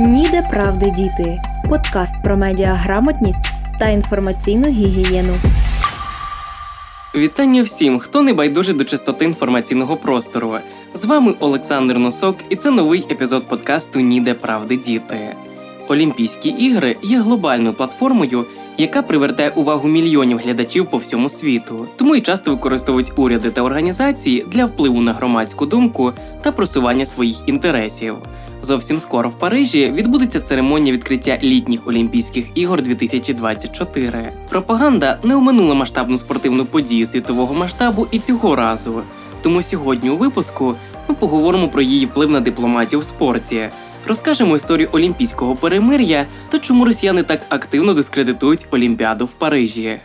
Ніде правди діти. Подкаст про медіаграмотність та інформаційну гігієну. Вітання всім, хто не байдуже до чистоти інформаційного простору. З вами Олександр Носок, і це новий епізод подкасту Ніде правди діти. Олімпійські ігри є глобальною платформою, яка привертає увагу мільйонів глядачів по всьому світу, тому і часто використовують уряди та організації для впливу на громадську думку та просування своїх інтересів. Зовсім скоро в Парижі відбудеться церемонія відкриття літніх Олімпійських ігор 2024. Пропаганда не оминула масштабну спортивну подію світового масштабу і цього разу. Тому сьогодні у випуску ми поговоримо про її вплив на дипломатію в спорті. Розкажемо історію олімпійського перемир'я та чому росіяни так активно дискредитують Олімпіаду в Парижі.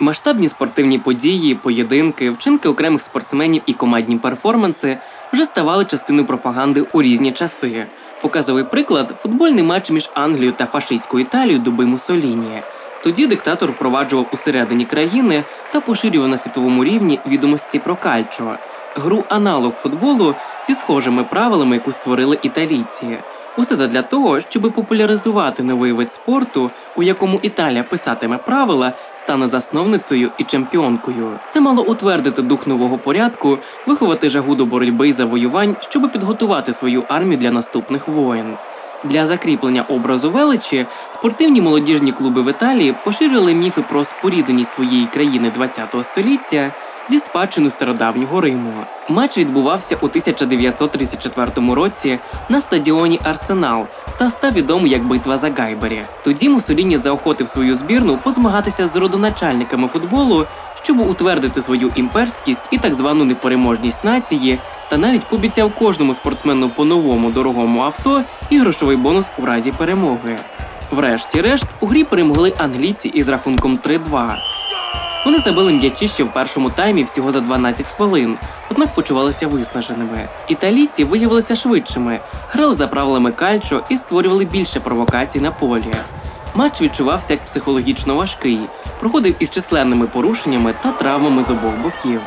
Масштабні спортивні події, поєдинки, вчинки окремих спортсменів і командні перформанси вже ставали частиною пропаганди у різні часи. Показовий приклад футбольний матч між Англією та фашистською Італією доби Муссоліні. Тоді диктатор впроваджував усередині країни та поширював на світовому рівні відомості про кальчо, гру аналог футболу зі схожими правилами, яку створили італійці. Усе задля того, щоб популяризувати новий вид спорту, у якому Італія писатиме правила, стане засновницею і чемпіонкою. Це мало утвердити дух нового порядку, виховати жагу до боротьби і завоювань, щоб підготувати свою армію для наступних воєн. Для закріплення образу величі спортивні молодіжні клуби в Італії поширювали міфи про спорідненість своєї країни ХХ століття зі спадщиною стародавнього Риму. Матч відбувався у 1934 році на стадіоні Арсенал та став відомий як битва за Гайбері. Тоді Мусоліні заохотив свою збірну позмагатися з родоначальниками футболу, щоб утвердити свою імперськість і так звану непереможність нації, та навіть пообіцяв кожному спортсмену по новому дорогому авто і грошовий бонус у разі перемоги. Врешті-решт у грі перемогли англійці із рахунком 3-2. Вони забили м'ячі ще в першому таймі всього за 12 хвилин, однак почувалися виснаженими. Італійці виявилися швидшими, грали за правилами кальчо і створювали більше провокацій на полі. Матч відчувався як психологічно важкий, проходив із численними порушеннями та травмами з обох боків.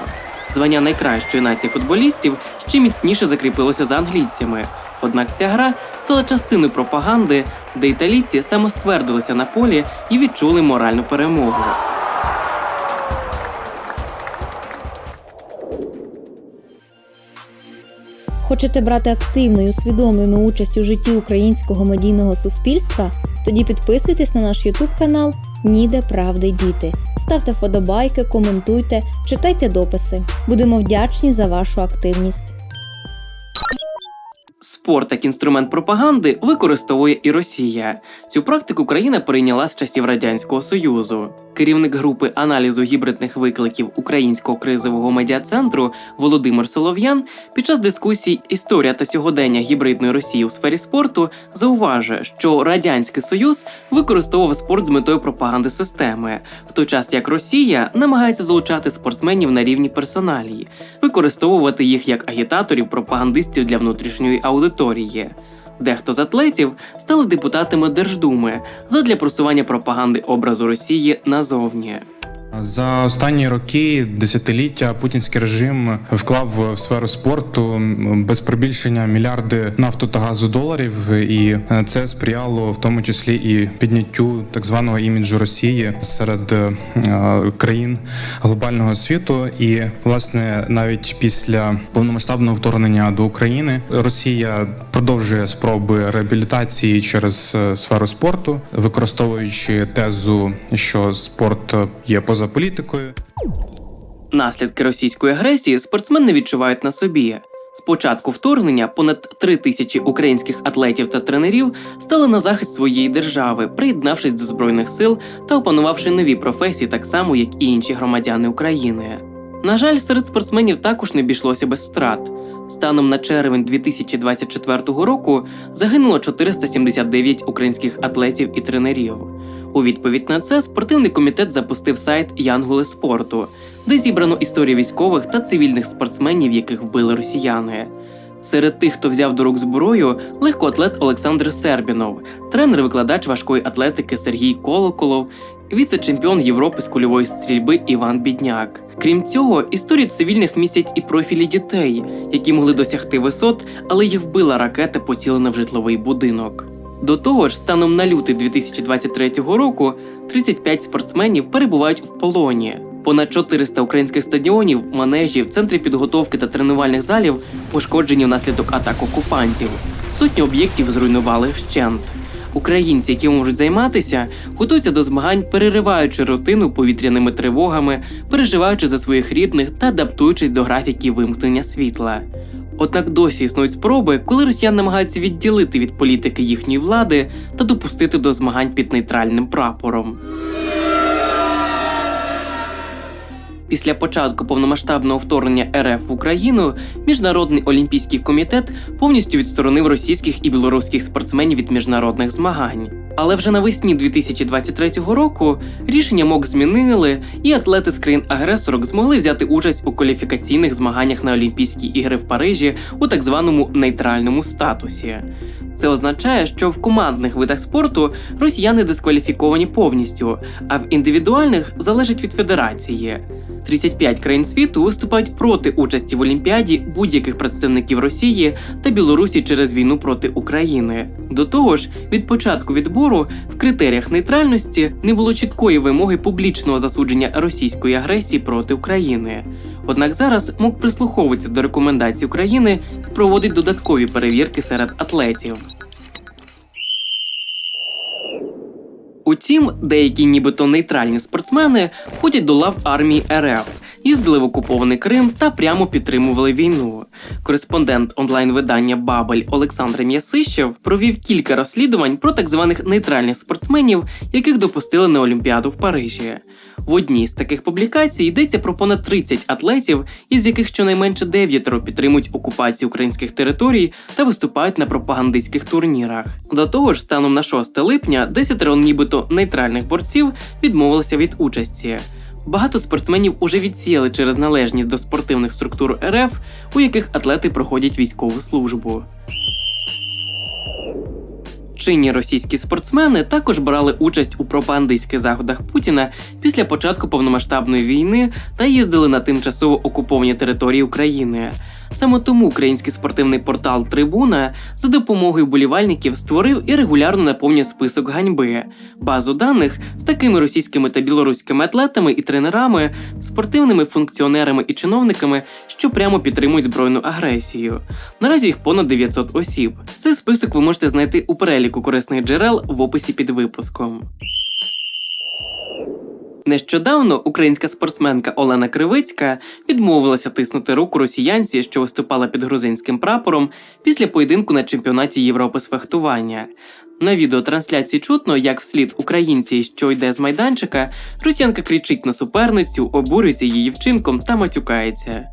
Звання найкращої нації футболістів ще міцніше закріпилося за англійцями. Однак ця гра стала частиною пропаганди, де італійці самоствердилися на полі і відчули моральну перемогу. Хочете брати активну і усвідомлену участь у житті українського медійного суспільства? Тоді підписуйтесь на наш Ютуб канал Ніде правди діти. Ставте вподобайки, коментуйте, читайте дописи. Будемо вдячні за вашу активність. Спорт як інструмент пропаганди використовує і Росія. Цю практику країна прийняла з часів радянського союзу. Керівник групи аналізу гібридних викликів Українського кризового медіа-центру Володимир Солов'ян під час дискусій Історія та сьогодення гібридної Росії у сфері спорту зауважує, що радянський союз використовував спорт з метою пропаганди системи, в той час як Росія намагається залучати спортсменів на рівні персоналії, використовувати їх як агітаторів, пропагандистів для внутрішньої аудиторії. Дехто з атлетів стали депутатами Держдуми задля просування пропаганди образу Росії назовні. За останні роки, десятиліття, путінський режим вклав в сферу спорту без прибільшення мільярди нафту та газу доларів, і це сприяло в тому числі і підняттю так званого іміджу Росії серед е, країн глобального світу. І власне навіть після повномасштабного вторгнення до України Росія продовжує спроби реабілітації через е, сферу спорту, використовуючи тезу, що спорт є поза політикою. Наслідки російської агресії спортсмени відчувають на собі. З початку вторгнення понад три тисячі українських атлетів та тренерів стали на захист своєї держави, приєднавшись до збройних сил та опанувавши нові професії, так само як і інші громадяни України. На жаль, серед спортсменів також не обійшлося без втрат. Станом на червень 2024 року загинуло 479 українських атлетів і тренерів. У відповідь на це спортивний комітет запустив сайт Янголи спорту, де зібрано історії військових та цивільних спортсменів, яких вбили росіяни. Серед тих, хто взяв до рук зброю, легкоатлет Олександр Сербінов, тренер-викладач важкої атлетики Сергій Колоколов, віце-чемпіон Європи з кульової стрільби Іван Бідняк. Крім цього, історії цивільних містять і профілі дітей, які могли досягти висот, але їх вбила ракета, поцілена в житловий будинок. До того ж, станом на лютий 2023 року 35 спортсменів перебувають в полоні. Понад 400 українських стадіонів, манежів, центрів підготовки та тренувальних залів пошкоджені внаслідок атак окупантів. Сотні об'єктів зруйнували вщент. Українці, які можуть займатися, готуються до змагань, перериваючи рутину повітряними тривогами, переживаючи за своїх рідних та адаптуючись до графіків вимкнення світла. Однак досі існують спроби, коли росіян намагаються відділити від політики їхньої влади та допустити до змагань під нейтральним прапором. Після початку повномасштабного вторгнення РФ в Україну Міжнародний олімпійський комітет повністю відсторонив російських і білоруських спортсменів від міжнародних змагань. Але вже навесні 2023 року рішення МОК змінили, і атлети з країн-агресорок змогли взяти участь у кваліфікаційних змаганнях на Олімпійські ігри в Парижі у так званому нейтральному статусі. Це означає, що в командних видах спорту росіяни дискваліфіковані повністю, а в індивідуальних залежить від федерації. 35 країн світу виступають проти участі в Олімпіаді будь-яких представників Росії та Білорусі через війну проти України. До того ж, від початку відбору в критеріях нейтральності не було чіткої вимоги публічного засудження російської агресії проти України. Однак зараз МОК прислуховується до рекомендацій України і проводить додаткові перевірки серед атлетів. Утім, деякі нібито нейтральні спортсмени ходять до лав армії РФ, їздили в окупований Крим та прямо підтримували війну. Кореспондент онлайн-видання Бабель Олександр М'ясищев провів кілька розслідувань про так званих нейтральних спортсменів, яких допустили на Олімпіаду в Парижі. В одній з таких публікацій йдеться про понад 30 атлетів, із яких щонайменше дев'ятеро підтримують окупацію українських територій та виступають на пропагандистських турнірах. До того ж, станом на 6 липня десятеро нібито нейтральних борців відмовилися від участі. Багато спортсменів уже відсіяли через належність до спортивних структур РФ, у яких атлети проходять військову службу. Чинні російські спортсмени також брали участь у пропагандистських заходах Путіна після початку повномасштабної війни та їздили на тимчасово окуповані території України. Саме тому український спортивний портал Трибуна за допомогою болівальників створив і регулярно наповнює список ганьби, базу даних з такими російськими та білоруськими атлетами і тренерами, спортивними функціонерами і чиновниками, що прямо підтримують збройну агресію. Наразі їх понад 900 осіб. Цей список ви можете знайти у переліку корисних джерел в описі під випуском. Нещодавно українська спортсменка Олена Кривицька відмовилася тиснути руку росіянці, що виступала під грузинським прапором після поєдинку на чемпіонаті Європи з фехтування. На відеотрансляції чутно, як вслід українці, що йде з майданчика, росіянка кричить на суперницю, обурюється її вчинком та матюкається.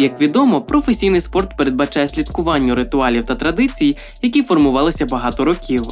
Як відомо, професійний спорт передбачає слідкування ритуалів та традицій, які формувалися багато років.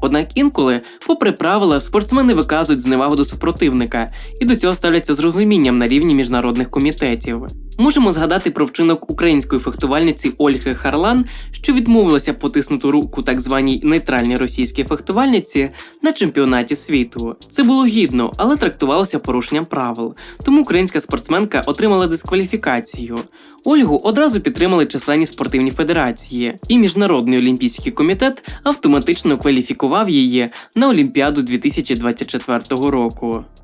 Однак інколи, попри правила, спортсмени виказують зневагу до супротивника і до цього ставляться з розумінням на рівні міжнародних комітетів. Можемо згадати про вчинок української фехтувальниці Ольги Харлан, що відмовилася потиснути руку так званій нейтральній російській фехтувальниці на чемпіонаті світу. Це було гідно, але трактувалося порушенням правил. Тому українська спортсменка отримала дискваліфікацію. Ольгу одразу підтримали численні спортивні федерації, і Міжнародний олімпійський комітет автоматично кваліфікував її на Олімпіаду 2024 року. –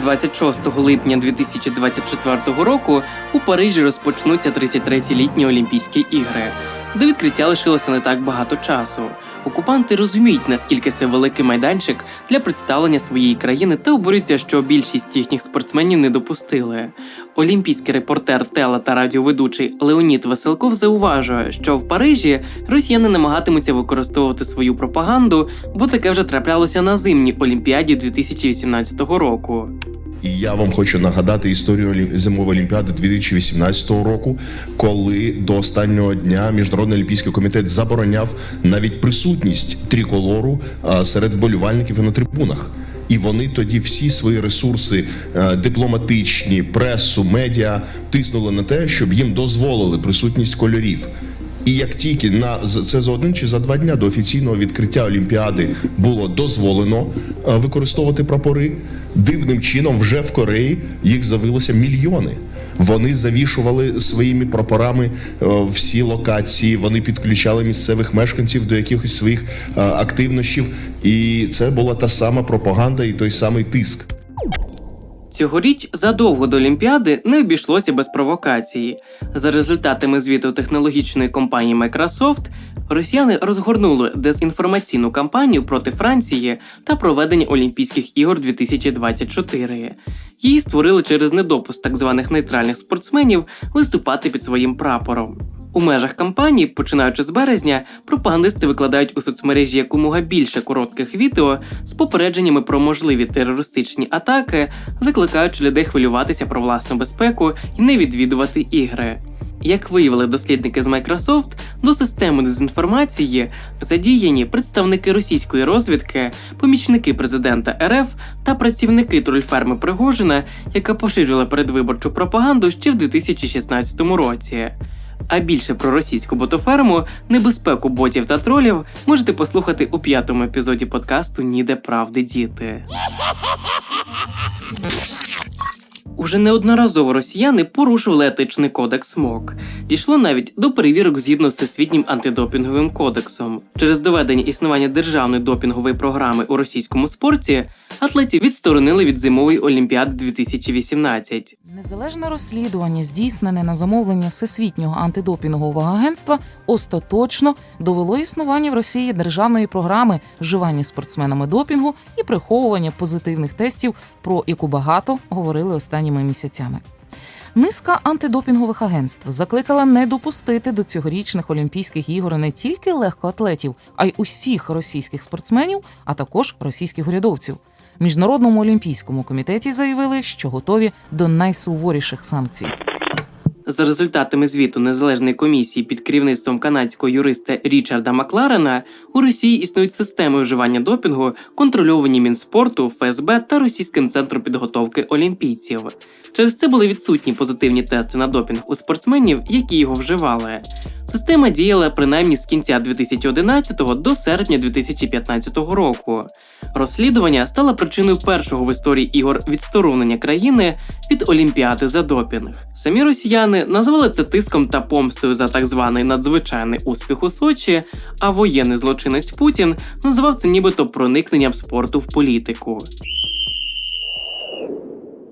26 липня 2024 року у Парижі розпочнуться 33-ті літні Олімпійські ігри. До відкриття лишилося не так багато часу. Окупанти розуміють, наскільки це великий майданчик для представлення своєї країни та обурюються, що більшість їхніх спортсменів не допустили. Олімпійський репортер теле та радіоведучий Леонід Веселков зауважує, що в Парижі росіяни намагатимуться використовувати свою пропаганду, бо таке вже траплялося на зимній Олімпіаді 2018 року. І я вам хочу нагадати історію зимової олімпіади 2018 року, коли до останнього дня міжнародний олімпійський комітет забороняв навіть присутність триколору серед вболівальників на трибунах. і вони тоді всі свої ресурси е, дипломатичні, пресу, медіа тиснули на те, щоб їм дозволили присутність кольорів. І як тільки на це за один чи за два дня до офіційного відкриття Олімпіади було дозволено е, використовувати прапори, дивним чином вже в Кореї їх з'явилося мільйони. Вони завішували своїми прапорами е, всі локації, вони підключали місцевих мешканців до якихось своїх е, активнощів, і це була та сама пропаганда і той самий тиск. Цьогоріч задовго до Олімпіади не обійшлося без провокації. За результатами звіту технологічної компанії Microsoft, росіяни розгорнули дезінформаційну кампанію проти Франції та проведення Олімпійських ігор 2024. Її створили через недопуск так званих нейтральних спортсменів виступати під своїм прапором. У межах кампанії, починаючи з березня, пропагандисти викладають у соцмережі якомога більше коротких відео з попередженнями про можливі терористичні атаки, закликаючи людей хвилюватися про власну безпеку і не відвідувати ігри. Як виявили дослідники з Microsoft, до системи дезінформації задіяні представники російської розвідки, помічники президента РФ та працівники трольферми Пригожина, яка поширювала передвиборчу пропаганду ще в 2016 році. А більше про російську ботоферму, небезпеку ботів та тролів можете послухати у п'ятому епізоді подкасту Ніде правди діти. Уже неодноразово росіяни порушували етичний кодекс МОК. Дійшло навіть до перевірок згідно з всесвітнім антидопінговим кодексом. Через доведення існування державної допінгової програми у російському спорті атлетів відсторонили від зимової олімпіади 2018. Незалежне розслідування, здійснене на замовлення Всесвітнього антидопінгового агентства, остаточно довело існування в Росії державної програми вживання спортсменами допінгу і приховування позитивних тестів, про яку багато говорили останніми місяцями. Низка антидопінгових агентств закликала не допустити до цьогорічних Олімпійських ігор не тільки легкоатлетів, а й усіх російських спортсменів, а також російських урядовців. Міжнародному олімпійському комітеті заявили, що готові до найсуворіших санкцій. За результатами звіту незалежної комісії під керівництвом канадського юриста Річарда Макларена, у Росії існують системи вживання допінгу, контрольовані Мінспорту, ФСБ та Російським центром підготовки олімпійців. Через це були відсутні позитивні тести на допінг у спортсменів, які його вживали. Система діяла принаймні з кінця 2011 до серпня 2015 року. Розслідування стало причиною першого в історії ігор відсторонення країни від Олімпіади за допінг. Самі росіяни назвали це тиском та помстою за так званий надзвичайний успіх у Сочі, а воєнний злочинець Путін назвав це нібито проникненням спорту в політику.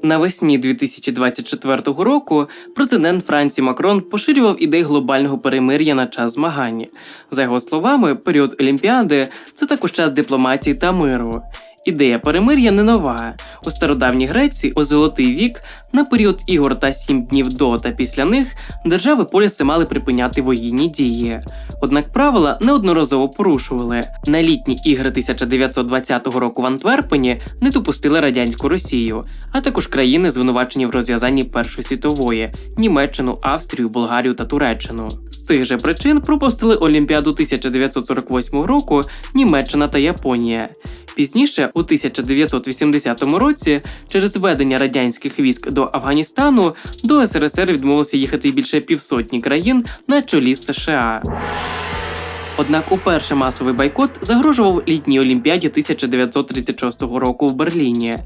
Навесні 2024 року президент Франції Макрон поширював ідеї глобального перемир'я на час змагань. За його словами, період Олімпіади це також час дипломатії та миру. Ідея перемир'я не нова. У стародавній Греції у Золотий вік на період ігор та сім днів до та після них держави поліси мали припиняти воєнні дії. Однак правила неодноразово порушували. На літні ігри 1920 року в Антверпені не допустили радянську Росію, а також країни, звинувачені в розв'язанні Першої світової Німеччину, Австрію, Болгарію та Туреччину. З цих же причин пропустили Олімпіаду 1948 року Німеччина та Японія. Пізніше, у 1980 році, через введення радянських військ до Афганістану, до СРСР відмовилося їхати більше півсотні країн на чолі США. Однак уперше масовий бойкот загрожував літній Олімпіаді 1936 року в Берліні.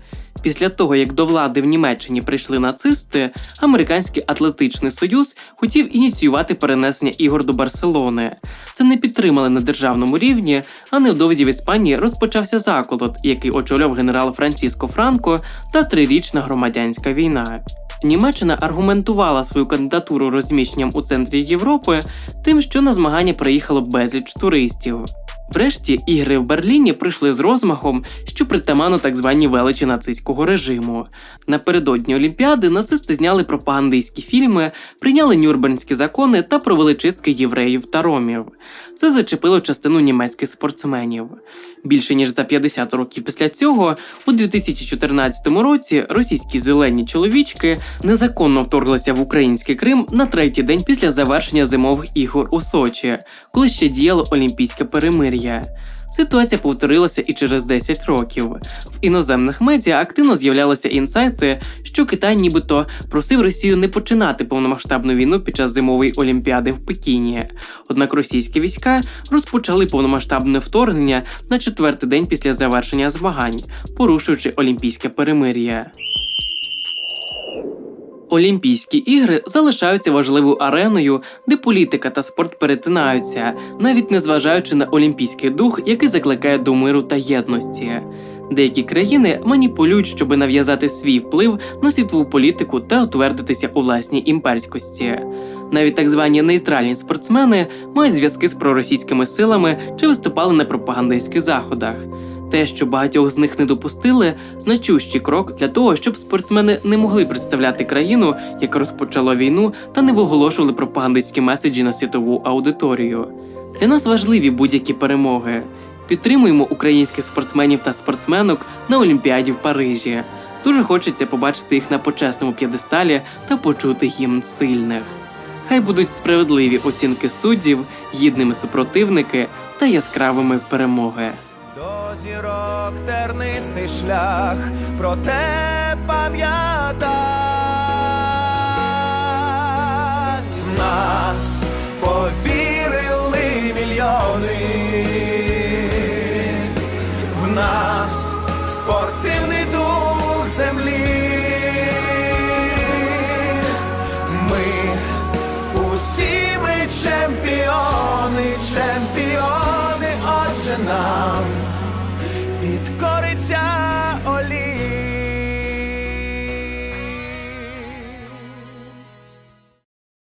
Після того, як до влади в Німеччині прийшли нацисти, американський атлетичний союз хотів ініціювати перенесення ігор до Барселони. Це не підтримали на державному рівні, а невдовзі в Іспанії розпочався заколот, який очолював генерал Франциско Франко та трирічна громадянська війна. Німеччина аргументувала свою кандидатуру розміщенням у центрі Європи тим, що на змагання приїхало безліч туристів. Врешті ігри в Берліні прийшли з розмахом, що притаманно так званій величі нацистського режиму. Напередодні Олімпіади нацисти зняли пропагандистські фільми, прийняли нюрнбернські закони та провели чистки євреїв та ромів. Це зачепило частину німецьких спортсменів. Більше ніж за 50 років після цього, у 2014 році російські зелені чоловічки незаконно вторглися в український Крим на третій день після завершення зимових ігор у Сочі, коли ще діяло олімпійське перемир'я. Ситуація повторилася і через 10 років. В іноземних медіа активно з'являлися інсайти, що Китай нібито просив Росію не починати повномасштабну війну під час зимової олімпіади в Пекіні. Однак російські війська розпочали повномасштабне вторгнення на четвертий день після завершення змагань, порушуючи олімпійське перемир'я. Олімпійські ігри залишаються важливою ареною, де політика та спорт перетинаються, навіть незважаючи на олімпійський дух, який закликає до миру та єдності. Деякі країни маніпулюють, щоб нав'язати свій вплив на світову політику та утвердитися у власній імперськості. Навіть так звані нейтральні спортсмени мають зв'язки з проросійськими силами чи виступали на пропагандистських заходах. Те, що багатьох з них не допустили, значущий крок для того, щоб спортсмени не могли представляти країну, яка розпочала війну, та не виголошували пропагандистські меседжі на світову аудиторію. Для нас важливі будь-які перемоги. Підтримуємо українських спортсменів та спортсменок на Олімпіаді в Парижі. Дуже хочеться побачити їх на почесному п'єдесталі та почути гімн сильних. Хай будуть справедливі оцінки суддів, гідними супротивники та яскравими перемоги. До зірок тернистий шлях, проте пам'ятай,